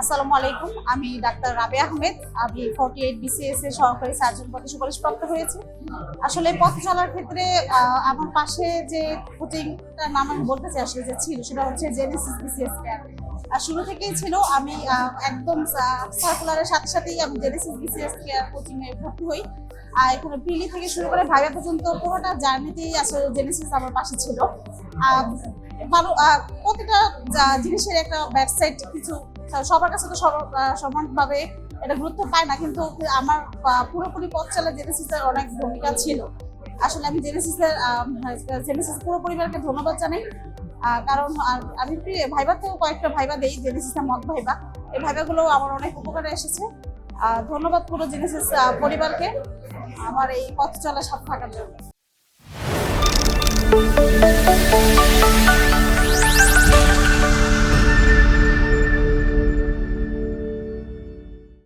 আসসালামু আলাইকুম, আমি ডাক্তার রাবে আহমেদ। আমি ফর্টি এইট বিসিএস এর সহকারী সার্জন পদে সুপারিশ প্রাপ্ত হয়েছে। আসলে পথ চলার ক্ষেত্রে আমার পাশে যে কোচিংটার নাম আমি বলতে চাই আসলে যে ছিল, সেটা হচ্ছে জেনেসিস বিসিএস কেয়ার আর শুরু থেকেই ছিল, আমি একদম সার্কুলারের সাথে সাথেই আমি জেনেসিস বিসিএস কেয়ার কোচিং এ ভর্তি হই। আর এখানে প্রিলি থেকে শুরু করে ভাইবা পর্যন্ত পুরোটা জার্নিতেই আসলে জেনেসিস আমার পাশে ছিল। প্রতিটা জিনিসের একটা ওয়েবসাইট কিছু সবার কাছে তো সমানভাবে এটা গুরুত্ব পায় না, কিন্তু আমার পুরোপুরি পথ চলা জেনেসিসের অনেক ভূমিকা ছিল। আসলে আমি জেনেসিসের জেনেসিস পুরো পরিবারকে ধন্যবাদ জানাই। কারণ আমি ভাইবা তো কয়েকটা ভাইবা দেই জেনেসিসের মত ভাইবা। এই ভাইবাগুলো আমার অনেক উপকারে এসেছে। ধন্যবাদ পুরো জেনেসিস পরিবারকে আমার এই পথ চলা সাথে থাকার জন্য।